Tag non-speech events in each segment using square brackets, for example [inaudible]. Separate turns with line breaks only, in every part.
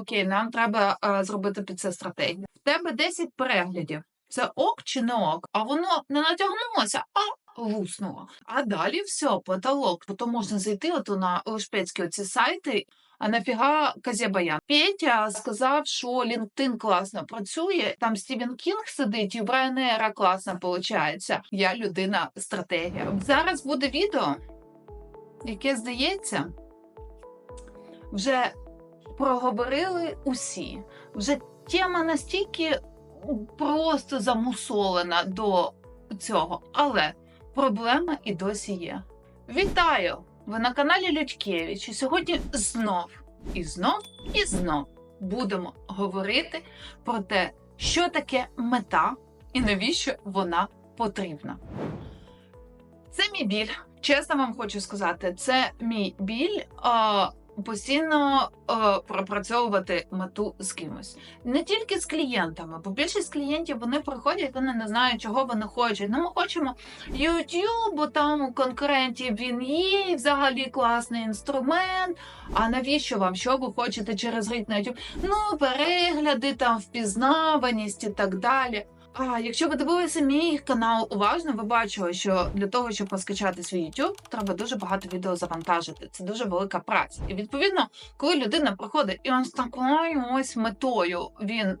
окей, нам треба е, зробити під це стратегію. В тебе 10 переглядів. Це ок чи не ок? А воно не натягнулося, а луснуло. А далі все, потолок. Потім можна зайти от на шпецькі оці сайти. А нафіга Казябаян? Петя сказав, що LinkedIn класно працює. Там Стівен Кінг сидить, і Ryanair класно виходить. Я людина стратегія. Зараз буде відео, яке здається, вже проговорили усі. Вже тема настільки просто замусолена до цього, але проблема і досі є. Вітаю! Ви на каналі Людькевич. І сьогодні знов і знов і знов будемо говорити про те, що таке мета і навіщо вона потрібна. Це мій біль. Чесно вам хочу сказати, це мій біль. Постійно е, пропрацьовувати мету з кимось, не тільки з клієнтами, бо більшість клієнтів вони приходять, вони не знають, чого вони хочуть. Ну, ми хочемо YouTube, бо там у конкурентів він є, взагалі класний інструмент. А навіщо вам? Що ви хочете через рік на YouTube? Ну, перегляди, там впізнаваність і так далі. А якщо ви дивилися мій канал уважно, ви бачили, що для того, щоб поскачати свій YouTube, треба дуже багато відео завантажити. Це дуже велика праця. І відповідно, коли людина приходить і он з такою ось метою він е,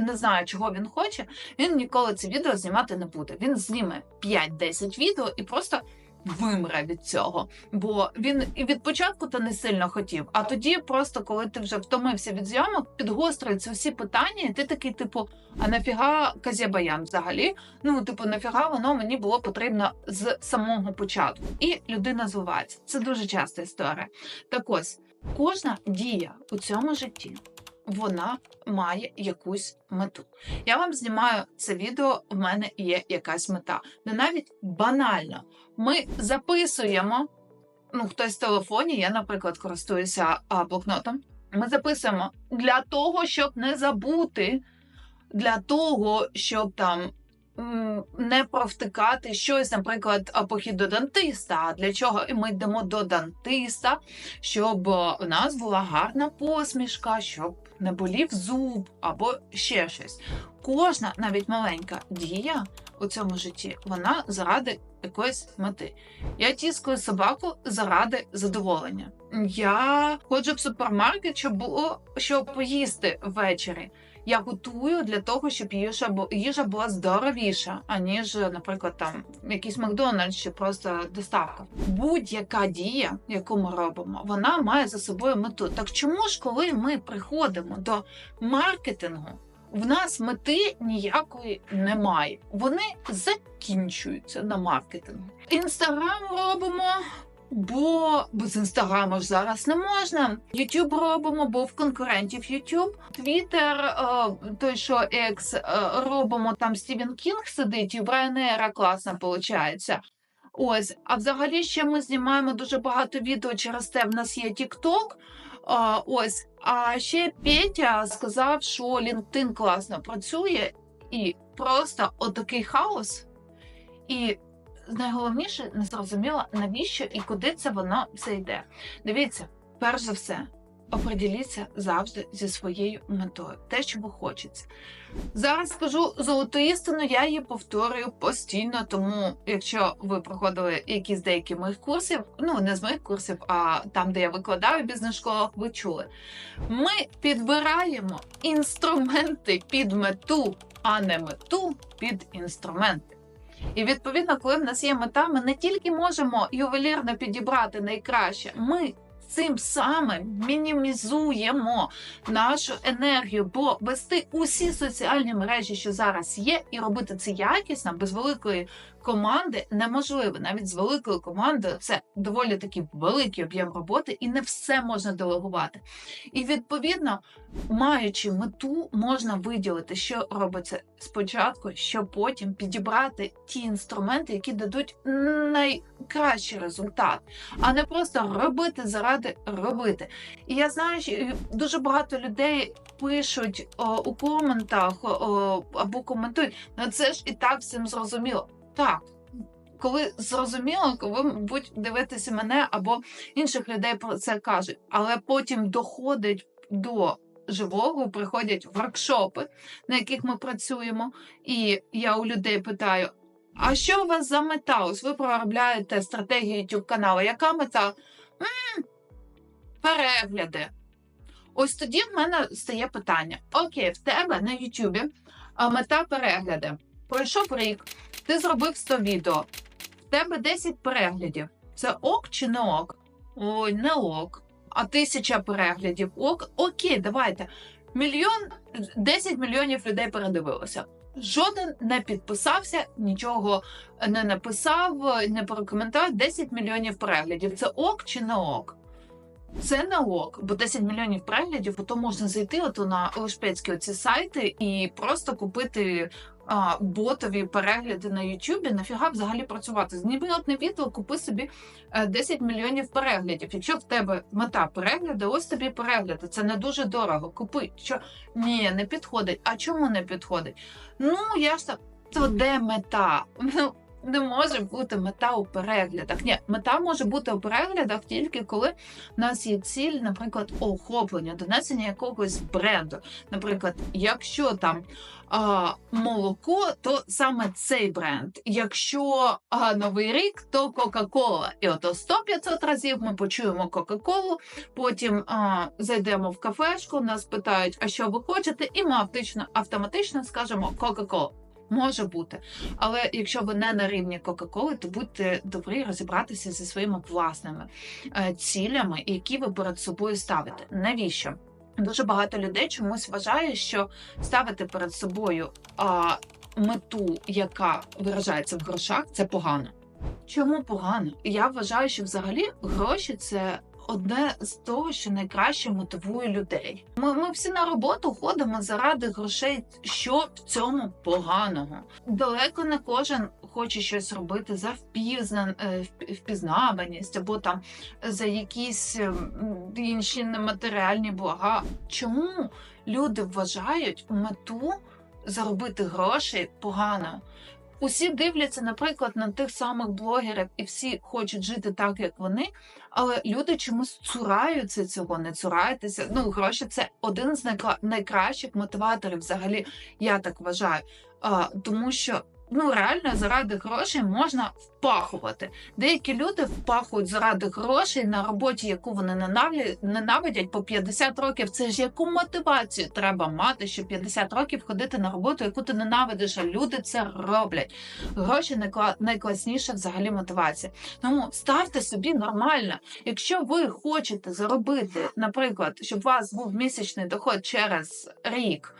не знає, чого він хоче, він ніколи це відео знімати не буде. Він зніме 5-10 відео і просто вимре від цього, бо він і від початку то не сильно хотів. А тоді, просто коли ти вже втомився від зйомок, підгострюються всі питання, і ти такий, типу, а нафіга Казябаян взагалі? Ну, типу, нафіга воно мені було потрібно з самого початку. І людина зливається. Це дуже часта історія. Так ось кожна дія у цьому житті вона має якусь мету. Я вам знімаю це відео, в мене є якась мета. Не навіть банально. Ми записуємо. Ну, хтось в телефоні, я, наприклад, користуюся а, блокнотом. Ми записуємо для того, щоб не забути, для того, щоб там не провтикати щось, наприклад, похід до дантиста. А для чого ми йдемо до дантиста, щоб у нас була гарна посмішка, щоб не болів зуб або ще щось. Кожна, навіть маленька дія у цьому житті, вона заради якоїсь мети. Я тіскую собаку заради задоволення. Я ходжу в супермаркет, щоб було що поїсти ввечері я готую для того, щоб їжа їжа була здоровіша, аніж, наприклад, там якийсь Макдональдс чи просто доставка. Будь-яка дія, яку ми робимо, вона має за собою мету. Так чому ж, коли ми приходимо до маркетингу? В нас мети ніякої немає. Вони закінчуються на маркетингу. Інстаграм робимо, Бо без інстаграму ж зараз не можна. Ютуб робимо, бо в конкурентів Ютуб. Твіттер, той, що екс е, робимо, там Стівен Кінг сидить, і в Ryanair класно виходить. Ось, а взагалі ще ми знімаємо дуже багато відео через те. В нас є TikTok. Ось, а ще Петя сказав, що LinkedIn класно працює, і просто отакий хаос. І найголовніше не зрозуміла, навіщо і куди це воно все йде. Дивіться, перш за все, оприділіться завжди зі своєю метою, те, ви хочеться. Зараз скажу золоту істину, я її повторюю постійно, тому якщо ви проходили якісь деякі моїх курсів, ну не з моїх курсів, а там, де я викладаю в бізнес-школах, ви чули. Ми підбираємо інструменти під мету, а не мету під інструменти. І відповідно, коли в нас є мета, ми не тільки можемо ювелірно підібрати найкраще, ми цим самим мінімізуємо нашу енергію, бо вести усі соціальні мережі, що зараз є, і робити це якісно без великої команди неможливо. Навіть з великою командою це доволі таки великий об'єм роботи, і не все можна делегувати. І відповідно, маючи мету, можна виділити, що робиться спочатку, що потім підібрати ті інструменти, які дадуть найкращий результат, а не просто робити заради робити. І я знаю, що дуже багато людей пишуть о, у коментах о, або коментують, ну це ж і так всім зрозуміло. Так, коли зрозуміло, коли, мабуть, дивитися мене або інших людей про це кажуть, але потім доходить до живого, приходять воркшопи, на яких ми працюємо. І я у людей питаю: а що у вас за мета? Ось ви проробляєте стратегію YouTube каналу. Яка мета? м перегляди. Ось тоді в мене стає питання: Окей, в тебе на Ютубі мета перегляди. Пройшов рік, ти зробив 100 відео, в тебе 10 переглядів. Це ок чи не ок? Ой, не ок. А тисяча переглядів. Ок, окей, давайте. Мільйон 10 мільйонів людей передивилося. Жоден не підписався, нічого не написав, не прокоментував 10 мільйонів переглядів. Це ок чи не ок? Це не ок, бо 10 мільйонів переглядів, то можна зайти от на лешпецькі оці сайти і просто купити а, ботові перегляди на Ютубі. Нафіга взагалі працювати? Зніми одне відео, купи собі 10 мільйонів переглядів. Якщо в тебе мета перегляду, ось тобі перегляди. Це не дуже дорого. Купи. Що ні, не підходить. А чому не підходить? Ну я ж так. То де мета? Ну не може бути мета у переглядах. Ні, мета може бути у переглядах тільки коли в нас є ціль, наприклад, охоплення, донесення якогось бренду. Наприклад, якщо там а, молоко, то саме цей бренд. Якщо а, новий рік, то Кока-Кола. І ото 100-500 разів ми почуємо Кока-Колу, потім а, зайдемо в кафешку, нас питають, а що ви хочете, і ми автоматично, автоматично скажемо Кока-Кола. Може бути, але якщо ви не на рівні Кока-Коли, то будьте добрі розібратися зі своїми власними е, цілями, які ви перед собою ставите. Навіщо? Дуже багато людей чомусь вважає, що ставити перед собою а, мету, яка виражається в грошах, це погано. Чому погано? Я вважаю, що взагалі гроші це одне з того, що найкраще мотивує людей. Ми ми всі на роботу ходимо заради грошей. Що в цьому поганого? Далеко не кожен хоче щось робити за впізнан, е, впізнаваність або там за якісь ем, інші нематеріальні блага. Чому люди вважають мету заробити гроші погано? Усі дивляться, наприклад, на тих самих блогерів, і всі хочуть жити так, як вони. Але люди чомусь цураються цього, не цурайтеся. Ну, гроші це один з найкращих мотиваторів, взагалі, я так вважаю. А, Тому що ну реально заради грошей можна впахувати. Деякі люди впахують заради грошей на роботі, яку вони ненавидять по 50 років. Це ж яку мотивацію треба мати, щоб 50 років ходити на роботу, яку ти ненавидиш, а люди це роблять. Гроші найкласніша взагалі мотивація. Тому ставте собі нормально. Якщо ви хочете заробити, наприклад, щоб у вас був місячний доход через рік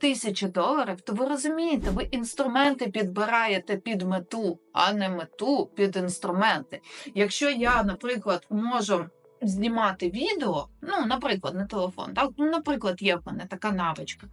тисячі доларів, то ви розумієте, ви інструменти підбираєте під мету, а не мету під інструменти. Якщо я, наприклад, можу знімати відео, ну, наприклад, на телефон, так, ну, наприклад, є в мене така навичка.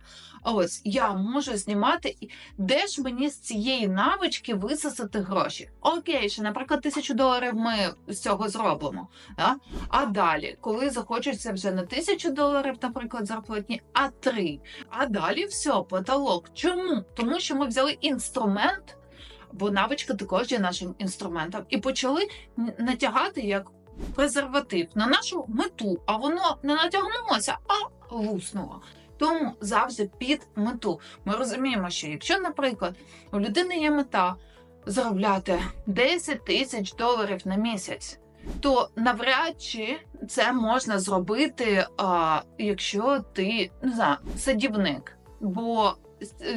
Ось я можу знімати, де ж мені з цієї навички висосати гроші. Окей, ще, наприклад, тисячу доларів ми з цього зробимо. Так? А далі, коли захочеться вже не тисячу доларів, наприклад, зарплатні, а три. А далі все, потолок. Чому? Тому що ми взяли інструмент. Бо навичка також є нашим інструментом, і почали натягати як презерватив на нашу мету, а воно не натягнулося, а луснуло. Тому завжди під мету. Ми розуміємо, що якщо, наприклад, у людини є мета заробляти 10 тисяч доларів на місяць, то навряд чи це можна зробити, а, якщо ти не знаю, садівник. Бо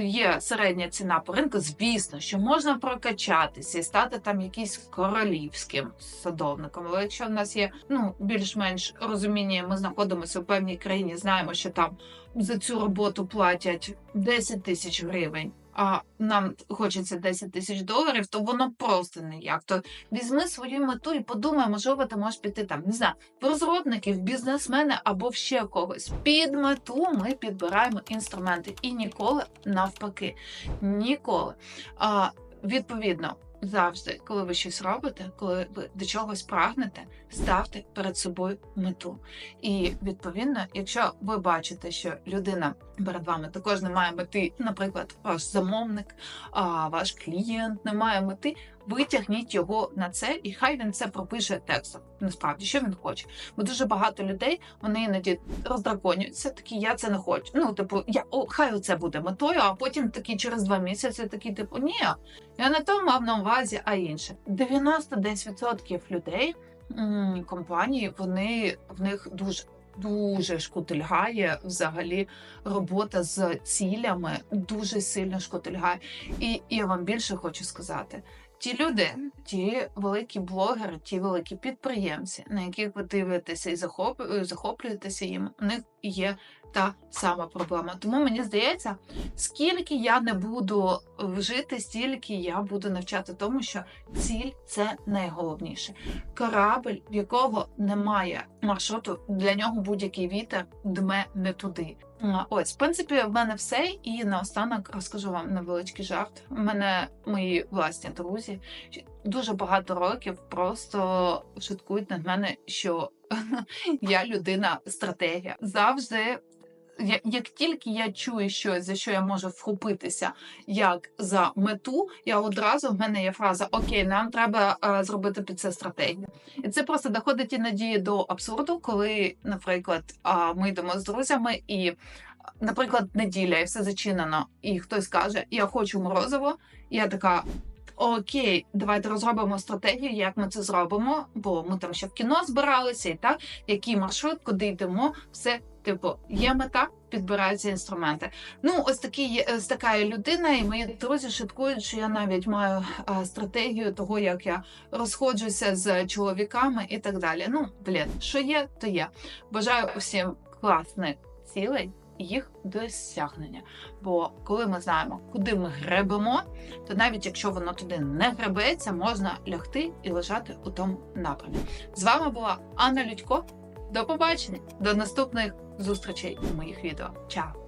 є середня ціна по ринку, звісно, що можна прокачатися і стати там якийсь королівським садовником. Але якщо в нас є ну більш-менш розуміння, ми знаходимося у певній країні, знаємо, що там за цю роботу платять 10 тисяч гривень а нам хочеться 10 тисяч доларів, то воно просто ніяк. То візьми свою мету і подумай, можливо, ти можеш піти там, не знаю, в розробників, бізнесмени або в ще когось. Під мету ми підбираємо інструменти і ніколи навпаки. Ніколи. А, Відповідно завжди, коли ви щось робите, коли ви до чогось прагнете, ставте перед собою мету. І відповідно, якщо ви бачите, що людина перед вами також не має мети, наприклад, ваш замовник, ваш клієнт не має мети, витягніть його на це, і хай він це пропише текстом. Насправді, що він хоче. Бо дуже багато людей вони іноді роздраконюються, такі я це не хочу. Ну, типу, я о, хай це буде метою, а потім такі через два місяці такі, типу, ні, я не то мав на увазі, а інше. 90% людей компанії, вони в них дуже. Дуже шкутильгає взагалі робота з цілями, дуже сильно шкутильгає. І я вам більше хочу сказати: ті люди, ті великі блогери, ті великі підприємці, на яких ви дивитеся і захоп... захоплюєтеся їм, у них є та сама проблема. Тому мені здається, скільки я не буду жити, стільки я буду навчати тому, що ціль це найголовніше. Корабль, в якого немає маршруту, для нього будь-який вітер дме не туди. Ось, в принципі, в мене все. І наостанок розкажу вам невеличкий жарт. У мене мої власні друзі дуже багато років просто шуткують над мене, що [laughs] я людина стратегія. Завжди. Як тільки я чую щось, за що я можу вхопитися як за мету, я одразу в мене є фраза Окей, нам треба е, зробити під це стратегію. І це просто доходить іноді до абсурду, коли, наприклад, ми йдемо з друзями, і, наприклад, неділя і все зачинено, і хтось каже: Я хочу морозиво. Я така. Окей, давайте розробимо стратегію, як ми це зробимо, бо ми там ще в кіно збиралися, і так який маршрут, куди йдемо, все типу є мета, підбираються інструменти. Ну, ось такий є- ось така людина, і мої друзі шуткують, що я навіть маю а, стратегію того, як я розходжуся з чоловіками і так далі. Ну, блін, що є, то є. Бажаю усім класних цілей. Їх досягнення. Бо коли ми знаємо, куди ми гребемо, то навіть якщо воно туди не гребеться, можна лягти і лежати у тому напрямі. З вами була Анна Людько. До побачення, до наступних зустрічей у моїх відео. Чао!